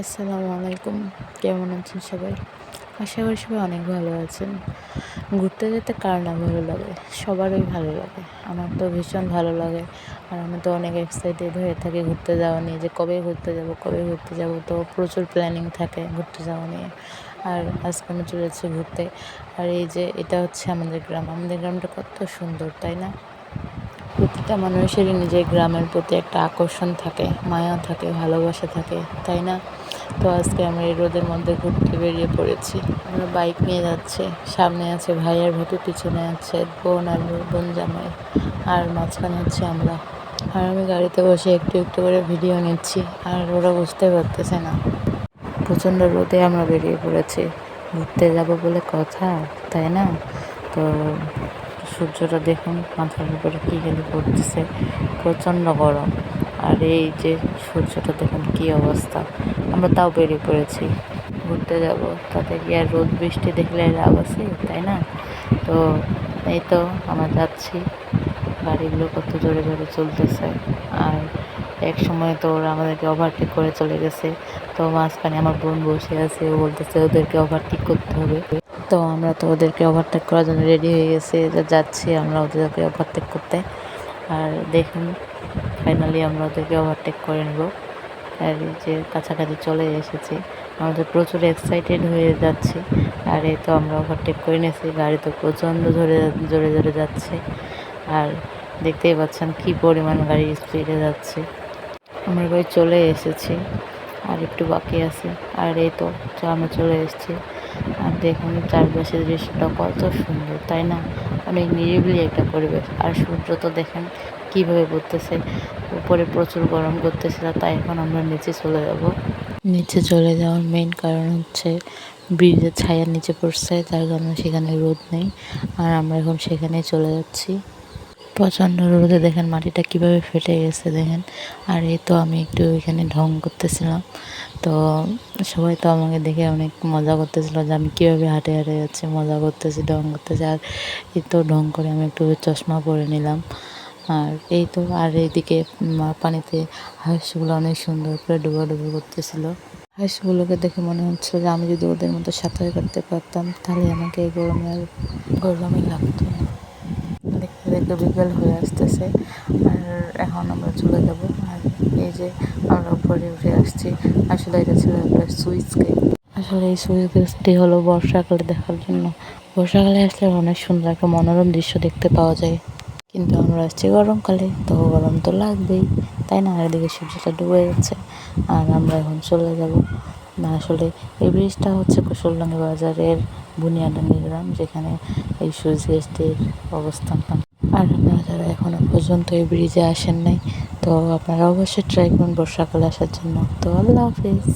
আসসালামু আলাইকুম। কেমন আছেন সবাই? আশা করি সবাই অনেক ভালো আছেন। ঘুরতে যেতে কার না ভালো লাগে? সবারই ভালো লাগে। আমার তো ভীষণ ভালো লাগে। আর আমি তো অনেক এক্সাইটেড হয়ে থাকি ঘুরতে যাওয়া নিয়ে যে কবে ঘুরতে যাব, কবে ঘুরতে যাব তো প্রচুর প্ল্যানিং থাকে ঘুরতে যাওয়া নিয়ে। আর আজকে আমি চলেছি ঘুরতে। আর এই যে এটা হচ্ছে আমাদের গ্রাম। আমাদের গ্রামটা কত সুন্দর, তাই না? প্রতিটা মানুষেরই নিজের গ্রামের প্রতি একটা আকর্ষণ থাকে, মায়া থাকে, ভালোবাসা থাকে, তাই না? তো আজকে আমরা এই রোদের মধ্যে ঘুরতে বেরিয়ে পড়েছি। আমরা বাইক নিয়ে যাচ্ছি, সামনে আছে ভাইয়ের ভেতর পিছনে আছে বোন আর বোন জামাই, আর মাঝখানে হচ্ছে আমরা। আর আমি গাড়িতে বসে একটু একটু করে ভিডিও নিচ্ছি, আর ওরা বুঝতে পারতেছে না। প্রচণ্ড রোদে আমরা বেরিয়ে পড়েছি। ঘুরতে যাব বলে কথা, তাই না? তো সূর্যটা দেখুন, মাথার উপরে কী গেলে পড়তেছে, প্রচণ্ড গরম। আর এই যে সূর্যটা দেখুন, কী অবস্থা। আমরা তাও বেরিয়ে পড়েছি। ঘুরতে যাব। তাতে কি আর রোদ, বৃষ্টি দেখলে লাভ আছে, তাই না? তো এই তো আমরা যাচ্ছি। গাড়িগুলো কত জোরে জোরে চলতেছে। আর এক সময় তো ওরা আমাদেরকে ওভারটেক করে চলে গেছে। তো মাঝখানে আমার বোন বসে আছে, ও বলতেছে ওদেরকে ওভারটেক করতে হবে। তো আমরা তো ওদেরকে ওভারটেক করার জন্য রেডি হয়ে গেছে যাচ্ছি আমরা ওদেরকে ওভারটেক করতে। আর দেখুন ফাইনালি আমরা ওদেরকে ওভারটেক করে নেব। যে কাছাকাছি চলে এসেছি। আমাদের প্রচুর এক্সাইটেড হয়ে যাচ্ছে। আর এই তো আমরা ওভারটেক করে নিয়েছি। গাড়ি তো প্রচণ্ড জোরে জোরে জোরে যাচ্ছে। আর দেখতেই পাচ্ছেন কী পরিমাণ গাড়ি স্পিডে যাচ্ছে। আমরা ভাই চলে এসেছি। আর একটু বাকি আছে। আর এই তো আমরা চলে এসেছি। আর দেখুন চারপাশের দৃশ্যটা কত সুন্দর, তাই না? অনেক নিরিবিলি একটা পরিবেশ। আর সূর্য তো দেখেন কীভাবে পড়তেছে? উপরে প্রচুর গরম করতেছিল, তাই এখন আমরা নিচে চলে যাব। নিচে চলে যাওয়ার মেন কারণ হচ্ছে ব্রিজের ছায়ার নিচে পড়ছে তার কারণে সেখানে রোদ নেই। আর আমরা এখন সেখানে চলে যাচ্ছি। প্রচণ্ড রোদে দেখেন মাটিটা কীভাবে ফেটে গেছে দেখেন। আর এই তো আমি একটু এখানে ঢং করতেছিলাম। তো সবাই তো আমাকে দেখে অনেক মজা করতেছিল যে আমি কীভাবে হাঁটে হাঁটে যাচ্ছি, মজা করতেছি, ঢং করতেছি। আর এই তো ঢং করে আমি একটু চশমা পরে নিলাম। আর এই তো, আর এইদিকে পানিতে হাঁসগুলো অনেক সুন্দর করে ডুবো করতেছিল। হাঁসগুলোকে দেখে মনে হচ্ছিল যে আমি যদি ওদের মতো সাঁতার কাটতে পারতাম, তাহলে আমাকে এই গরমে আর গরমে লাগতো। না দেখতে দেখতে বিকেল হয়ে আসতেছে, আর এখন আমরা চলে যাব। আর এই যে আমরা উপরে উঠে আসছি, আসলে এটা ছিল একটা সুইচ গেট আসলে এই সুইচ গেটটি হলো বর্ষাকালে দেখার জন্য। বর্ষাকালে আসলে অনেক সুন্দর একটা মনোরম দৃশ্য দেখতে পাওয়া যায়। কিন্তু আমরা আসছি গরমকালে তো গরম তো লাগবেই, তাই না? এদিকে সূর্যটা ডুবে যাচ্ছে আর আমরা এখন চলে যাব। না, আসলে এই ব্রিজটা হচ্ছে কুশলডাঙ্গি বাজারের বুনিয়াডাঙ্গি গ্রাম যেখানে এই সুইচ গেস্টের অবস্থান আর আপনারা যারা এখনও পর্যন্ত এই ব্রিজে আসেন নাই, তো আপনারা অবশ্যই ট্রাই করুন বর্ষাকালে আসার জন্য। তো আল্লাহ হাফিজ।